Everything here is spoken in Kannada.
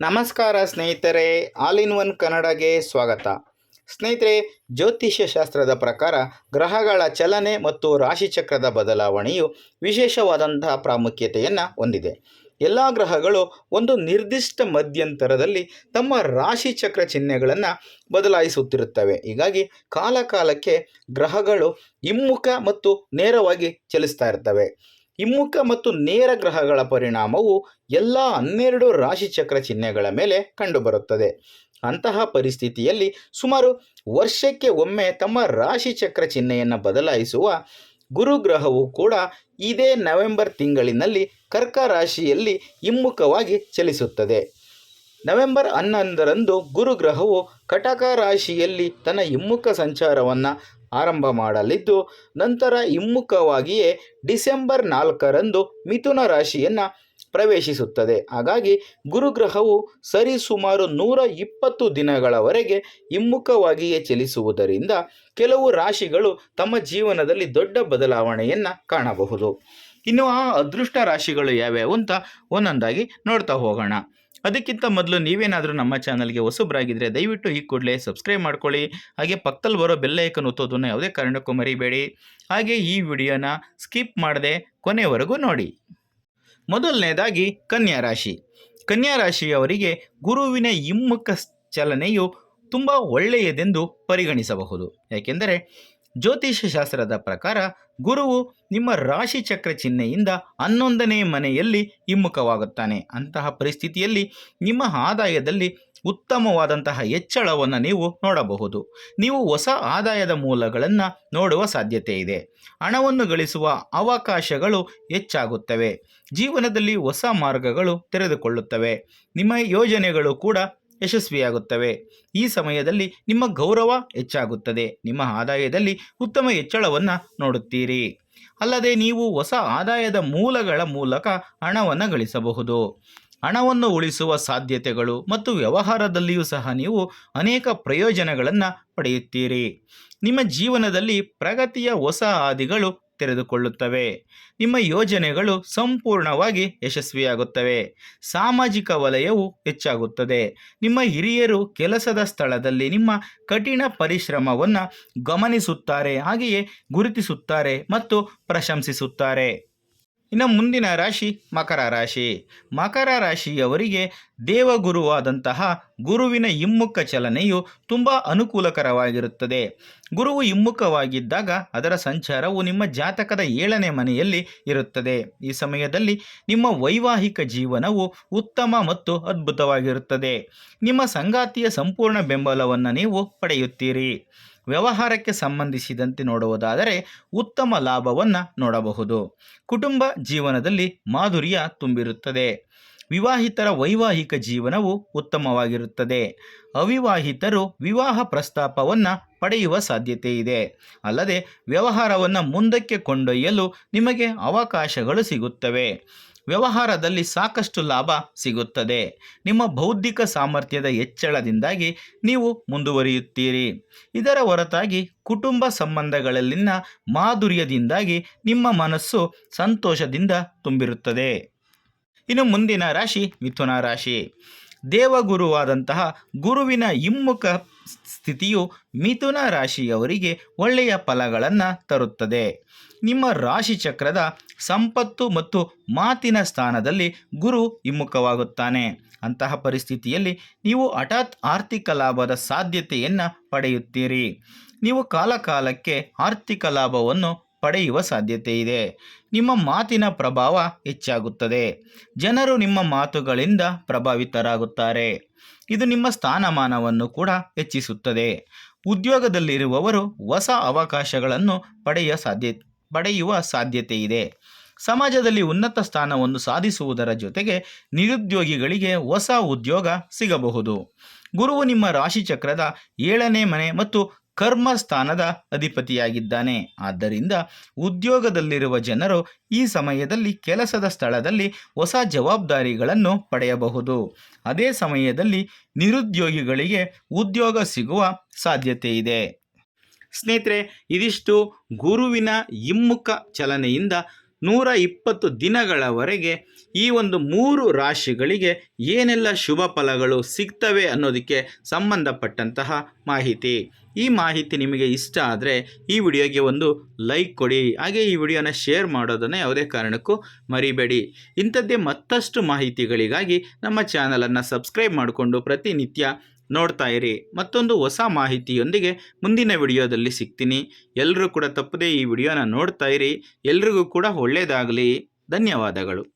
ನಮಸ್ಕಾರ ಸ್ನೇಹಿತರೆ, ಆಲ್ ಇನ್ ಒನ್ ಕನ್ನಡಗೆ ಸ್ವಾಗತ. ಸ್ನೇಹಿತರೆ, ಜ್ಯೋತಿಷ್ಯ ಶಾಸ್ತ್ರದ ಪ್ರಕಾರ ಗ್ರಹಗಳ ಚಲನೆ ಮತ್ತು ರಾಶಿಚಕ್ರದ ಬದಲಾವಣೆಯು ವಿಶೇಷವಾದಂತಹ ಪ್ರಾಮುಖ್ಯತೆಯನ್ನು ಹೊಂದಿದೆ. ಎಲ್ಲ ಗ್ರಹಗಳು ಒಂದು ನಿರ್ದಿಷ್ಟ ಮಧ್ಯಂತರದಲ್ಲಿ ತಮ್ಮ ರಾಶಿಚಕ್ರ ಚಿಹ್ನೆಗಳನ್ನು ಬದಲಾಯಿಸುತ್ತಿರುತ್ತವೆ. ಹೀಗಾಗಿ ಕಾಲಕಾಲಕ್ಕೆ ಗ್ರಹಗಳು ಹಿಮ್ಮುಖ ಮತ್ತು ನೇರವಾಗಿ ಚಲಿಸ್ತಾ ಇರ್ತವೆ. ಹಿಮ್ಮುಖ ಮತ್ತು ನೇರ ಗ್ರಹಗಳ ಪರಿಣಾಮವು ಎಲ್ಲ ಹನ್ನೆರಡು ರಾಶಿಚಕ್ರ ಚಿಹ್ನೆಗಳ ಮೇಲೆ ಕಂಡುಬರುತ್ತದೆ. ಅಂತಹ ಪರಿಸ್ಥಿತಿಯಲ್ಲಿ ಸುಮಾರು ವರ್ಷಕ್ಕೆ ಒಮ್ಮೆ ತಮ್ಮ ರಾಶಿಚಕ್ರ ಚಿಹ್ನೆಯನ್ನು ಬದಲಾಯಿಸುವ ಗುರುಗ್ರಹವು ಕೂಡ ಇದೇ ನವೆಂಬರ್ ತಿಂಗಳಿನಲ್ಲಿ ಕರ್ಕ ರಾಶಿಯಲ್ಲಿ ಹಿಮ್ಮುಖವಾಗಿ ಚಲಿಸುತ್ತದೆ. ನವೆಂಬರ್ ಹನ್ನೊಂದರಂದು ಗುರುಗ್ರಹವು ಕಟಕ ರಾಶಿಯಲ್ಲಿ ತನ್ನ ಹಿಮ್ಮುಖ ಸಂಚಾರವನ್ನು ಆರಂಭ ಮಾಡಲಿದ್ದು, ನಂತರ ಹಿಮ್ಮುಖವಾಗಿಯೇ ಡಿಸೆಂಬರ್ ನಾಲ್ಕರಂದು ಮಿಥುನ ರಾಶಿಯನ್ನು ಪ್ರವೇಶಿಸುತ್ತದೆ. ಹಾಗಾಗಿ ಗುರುಗ್ರಹವು ಸರಿಸುಮಾರು ನೂರ ಇಪ್ಪತ್ತು ದಿನಗಳವರೆಗೆ ಹಿಮ್ಮುಖವಾಗಿಯೇ ಚಲಿಸುವುದರಿಂದ ಕೆಲವು ರಾಶಿಗಳು ತಮ್ಮ ಜೀವನದಲ್ಲಿ ದೊಡ್ಡ ಬದಲಾವಣೆಯನ್ನು ಕಾಣಬಹುದು. ಇನ್ನು ಆ ಅದೃಷ್ಟ ರಾಶಿಗಳು ಯಾವ್ಯಾವು ಅಂತ ಒಂದೊಂದಾಗಿ ನೋಡ್ತಾ ಹೋಗೋಣ. ಅದಕ್ಕಿಂತ ಮೊದಲು ನೀವೇನಾದರೂ ನಮ್ಮ ಚಾನಲ್ಗೆ ಹೊಸಬ್ರಾಗಿದ್ದರೆ ದಯವಿಟ್ಟು ಈ ಕೂಡಲೇ ಸಬ್ಸ್ಕ್ರೈಬ್ ಮಾಡ್ಕೊಳ್ಳಿ. ಹಾಗೆ ಪಕ್ಕದಲ್ಲಿ ಬರೋ ಬೆಲ್ಲೈಕನ್ ಒತ್ತೋದನ್ನು ಯಾವುದೇ ಕಾರಣಕ್ಕೂ ಮರಿಬೇಡಿ. ಹಾಗೆ ಈ ವಿಡಿಯೋನ ಸ್ಕಿಪ್ ಮಾಡದೆ ಕೊನೆವರೆಗೂ ನೋಡಿ. ಮೊದಲನೇದಾಗಿ ಕನ್ಯಾ ರಾಶಿ. ಕನ್ಯಾ ರಾಶಿಯವರಿಗೆ ಗುರುವಿನ ಹಿಮ್ಮುಖ ಚಲನೆಯು ತುಂಬ ಒಳ್ಳೆಯದೆಂದು ಪರಿಗಣಿಸಬಹುದು. ಯಾಕೆಂದರೆ ಜ್ಯೋತಿಷ್ಯ ಶಾಸ್ತ್ರದ ಪ್ರಕಾರ ಗುರುವು ನಿಮ್ಮ ರಾಶಿ ಚಕ್ರ ಚಿಹ್ನೆಯಿಂದ ಹನ್ನೊಂದನೇ ಮನೆಯಲ್ಲಿ ಹಿಮ್ಮುಖವಾಗುತ್ತಾನೆ. ಅಂತಹ ಪರಿಸ್ಥಿತಿಯಲ್ಲಿ ನಿಮ್ಮ ಆದಾಯದಲ್ಲಿ ಉತ್ತಮವಾದಂತಹ ಹೆಚ್ಚಳವನ್ನು ನೀವು ನೋಡಬಹುದು. ನೀವು ಹೊಸ ಆದಾಯದ ಮೂಲಗಳನ್ನು ನೋಡುವ ಸಾಧ್ಯತೆ ಇದೆ. ಹಣವನ್ನು ಗಳಿಸುವ ಅವಕಾಶಗಳು ಹೆಚ್ಚಾಗುತ್ತವೆ. ಜೀವನದಲ್ಲಿ ಹೊಸ ಮಾರ್ಗಗಳು ತೆರೆದುಕೊಳ್ಳುತ್ತವೆ. ನಿಮ್ಮ ಯೋಜನೆಗಳು ಕೂಡ ಯಶಸ್ವಿಯಾಗುತ್ತವೆ. ಈ ಸಮಯದಲ್ಲಿ ನಿಮ್ಮ ಗೌರವ ಹೆಚ್ಚಾಗುತ್ತದೆ. ನಿಮ್ಮ ಆದಾಯದಲ್ಲಿ ಉತ್ತಮ ಹೆಚ್ಚಳವನ್ನು ನೋಡುತ್ತೀರಿ. ಅಲ್ಲದೆ ನೀವು ಹೊಸ ಆದಾಯದ ಮೂಲಗಳ ಮೂಲಕ ಹಣವನ್ನು ಗಳಿಸಬಹುದು. ಹಣವನ್ನು ಉಳಿಸುವ ಸಾಧ್ಯತೆಗಳು ಮತ್ತು ವ್ಯವಹಾರದಲ್ಲಿಯೂ ಸಹ ನೀವು ಅನೇಕ ಪ್ರಯೋಜನಗಳನ್ನು ಪಡೆಯುತ್ತೀರಿ. ನಿಮ್ಮ ಜೀವನದಲ್ಲಿ ಪ್ರಗತಿಯ ಹೊಸ ಹಾದಿಗಳು ತೆರೆದುಕೊಳ್ಳುತ್ತವೆ. ನಿಮ್ಮ ಯೋಜನೆಗಳು ಸಂಪೂರ್ಣವಾಗಿ ಯಶಸ್ವಿಯಾಗುತ್ತವೆ. ಸಾಮಾಜಿಕ ವಲಯವು ಹೆಚ್ಚಾಗುತ್ತದೆ. ನಿಮ್ಮ ಹಿರಿಯರು ಕೆಲಸದ ಸ್ಥಳದಲ್ಲಿ ನಿಮ್ಮ ಕಠಿಣ ಪರಿಶ್ರಮವನ್ನು ಗಮನಿಸುತ್ತಾರೆ, ಹಾಗೆಯೇ ಗುರುತಿಸುತ್ತಾರೆ ಮತ್ತು ಪ್ರಶಂಸಿಸುತ್ತಾರೆ. ಇನ್ನು ಮುಂದಿನ ರಾಶಿ ಮಕರ ರಾಶಿ. ಮಕರ ರಾಶಿಯವರಿಗೆ ದೇವಗುರುವಾದಂತಹ ಗುರುವಿನ ಹಿಮ್ಮುಖ ಚಲನೆಯು ತುಂಬ ಅನುಕೂಲಕರವಾಗಿರುತ್ತದೆ. ಗುರುವು ಹಿಮ್ಮುಖವಾಗಿದ್ದಾಗ ಅದರ ಸಂಚಾರವು ನಿಮ್ಮ ಜಾತಕದ ಏಳನೇ ಮನೆಯಲ್ಲಿ ಇರುತ್ತದೆ. ಈ ಸಮಯದಲ್ಲಿ ನಿಮ್ಮ ವೈವಾಹಿಕ ಜೀವನವು ಉತ್ತಮ ಮತ್ತು ಅದ್ಭುತವಾಗಿರುತ್ತದೆ. ನಿಮ್ಮ ಸಂಗಾತಿಯ ಸಂಪೂರ್ಣ ಬೆಂಬಲವನ್ನು ನೀವು ಪಡೆಯುತ್ತೀರಿ. ವ್ಯವಹಾರಕ್ಕೆ ಸಂಬಂಧಿಸಿದಂತೆ ನೋಡುವುದಾದರೆ ಉತ್ತಮ ಲಾಭವನ್ನು ನೋಡಬಹುದು. ಕುಟುಂಬ ಜೀವನದಲ್ಲಿ ಮಾಧುರ್ಯ ತುಂಬಿರುತ್ತದೆ. ವಿವಾಹಿತರ ವೈವಾಹಿಕ ಜೀವನವು ಉತ್ತಮವಾಗಿರುತ್ತದೆ. ಅವಿವಾಹಿತರು ವಿವಾಹ ಪ್ರಸ್ತಾಪವನ್ನು ಪಡೆಯುವ ಸಾಧ್ಯತೆ ಇದೆ. ಅಲ್ಲದೆ ವ್ಯವಹಾರವನ್ನು ಮುಂದಕ್ಕೆ ಕೊಂಡೊಯ್ಯಲು ನಿಮಗೆ ಅವಕಾಶಗಳು ಸಿಗುತ್ತವೆ. ವ್ಯವಹಾರದಲ್ಲಿ ಸಾಕಷ್ಟು ಲಾಭ ಸಿಗುತ್ತದೆ. ನಿಮ್ಮ ಬೌದ್ಧಿಕ ಸಾಮರ್ಥ್ಯದ ಹೆಚ್ಚಳದಿಂದಾಗಿ ನೀವು ಮುಂದುವರಿಯುತ್ತೀರಿ. ಇದರ ಹೊರತಾಗಿ ಕುಟುಂಬ ಸಂಬಂಧಗಳಲ್ಲಿನ ಮಾಧುರ್ಯದಿಂದಾಗಿ ನಿಮ್ಮ ಮನಸ್ಸು ಸಂತೋಷದಿಂದ ತುಂಬಿರುತ್ತದೆ. ಇನ್ನು ಮುಂದಿನ ರಾಶಿ ಮಿಥುನ ರಾಶಿ. ದೇವಗುರುವಾದಂತಹ ಗುರುವಿನ ಹಿಮ್ಮುಖ ಸ್ಥಿತಿಯು ಮಿಥುನ ರಾಶಿಯವರಿಗೆ ಒಳ್ಳೆಯ ಫಲಗಳನ್ನು ತರುತ್ತದೆ. ನಿಮ್ಮ ರಾಶಿ ಚಕ್ರದ ಸಂಪತ್ತು ಮತ್ತು ಮಾತಿನ ಸ್ಥಾನದಲ್ಲಿ ಗುರು ಹಿಮ್ಮುಖವಾಗುತ್ತಾನೆ. ಅಂತಹ ಪರಿಸ್ಥಿತಿಯಲ್ಲಿ ನೀವು ಹಠಾತ್ ಆರ್ಥಿಕ ಲಾಭದ ಸಾಧ್ಯತೆಯನ್ನು ಪಡೆಯುತ್ತೀರಿ. ನೀವು ಕಾಲಕಾಲಕ್ಕೆ ಆರ್ಥಿಕ ಲಾಭವನ್ನು ಪಡೆಯುವ ಸಾಧ್ಯತೆ ಇದೆ. ನಿಮ್ಮ ಮಾತಿನ ಪ್ರಭಾವ ಹೆಚ್ಚಾಗುತ್ತದೆ. ಜನರು ನಿಮ್ಮ ಮಾತುಗಳಿಂದ ಪ್ರಭಾವಿತರಾಗುತ್ತಾರೆ. ಇದು ನಿಮ್ಮ ಸ್ಥಾನಮಾನವನ್ನು ಕೂಡ ಹೆಚ್ಚಿಸುತ್ತದೆ. ಉದ್ಯೋಗದಲ್ಲಿರುವವರು ಹೊಸ ಅವಕಾಶಗಳನ್ನು ಪಡೆಯ ಸಾಧ್ಯ, ಪಡೆಯುವ ಸಾಧ್ಯತೆ ಇದೆ. ಸಮಾಜದಲ್ಲಿ ಉನ್ನತ ಸ್ಥಾನವನ್ನು ಸಾಧಿಸುವುದರ ಜೊತೆಗೆ ನಿರುದ್ಯೋಗಿಗಳಿಗೆ ಹೊಸ ಉದ್ಯೋಗ ಸಿಗಬಹುದು. ಗುರುವು ನಿಮ್ಮ ರಾಶಿಚಕ್ರದ ಏಳನೇ ಮನೆ ಮತ್ತು ಕರ್ಮ ಸ್ಥಾನದ ಅಧಿಪತಿಯಾಗಿದ್ದಾನೆ. ಆದ್ದರಿಂದ ಉದ್ಯೋಗದಲ್ಲಿರುವ ಜನರು ಈ ಸಮಯದಲ್ಲಿ ಕೆಲಸದ ಸ್ಥಳದಲ್ಲಿ ಹೊಸ ಜವಾಬ್ದಾರಿಗಳನ್ನು ಪಡೆಯಬಹುದು. ಅದೇ ಸಮಯದಲ್ಲಿ ನಿರುದ್ಯೋಗಿಗಳಿಗೆ ಉದ್ಯೋಗ ಸಿಗುವ ಸಾಧ್ಯತೆ ಇದೆ. ಸ್ನೇಹಿತರೆ, ಇದಿಷ್ಟು ಗುರುವಿನ ಹಿಮ್ಮುಖ ಚಲನೆಯಿಂದ ನೂರ ಇಪ್ಪತ್ತು ದಿನಗಳವರೆಗೆ ಈ ಒಂದು ಮೂರು ರಾಶಿಗಳಿಗೆ ಏನೆಲ್ಲ ಶುಭ ಫಲಗಳು ಸಿಗ್ತವೆ ಅನ್ನೋದಕ್ಕೆ ಸಂಬಂಧಪಟ್ಟಂತಹ ಮಾಹಿತಿ. ಈ ಮಾಹಿತಿ ನಿಮಗೆ ಇಷ್ಟ ಆದರೆ ಈ ವಿಡಿಯೋಗೆ ಒಂದು ಲೈಕ್ ಕೊಡಿ. ಹಾಗೆ ಈ ವಿಡಿಯೋನ ಶೇರ್ ಮಾಡೋದನ್ನು ಯಾವುದೇ ಕಾರಣಕ್ಕೂ ಮರಿಬೇಡಿ. ಇಂಥದ್ದೇ ಮತ್ತಷ್ಟು ಮಾಹಿತಿಗಳಿಗಾಗಿ ನಮ್ಮ ಚಾನಲನ್ನು ಸಬ್ಸ್ಕ್ರೈಬ್ ಮಾಡಿಕೊಂಡು ಪ್ರತಿನಿತ್ಯ ನೋಡ್ತಾ ಇರಿ. ಮತ್ತೊಂದು ಹೊಸ ಮಾಹಿತಿಯೊಂದಿಗೆ ಮುಂದಿನ ವಿಡಿಯೋದಲ್ಲಿ ಸಿಗ್ತೀನಿ. ಎಲ್ಲರೂ ಕೂಡ ತಪ್ಪದೇ ಈ ವಿಡಿಯೋನ ನೋಡ್ತಾ ಇರಿ. ಎಲ್ರಿಗೂ ಕೂಡ ಒಳ್ಳೆಯದಾಗಲಿ ಧನ್ಯವಾದಗಳು.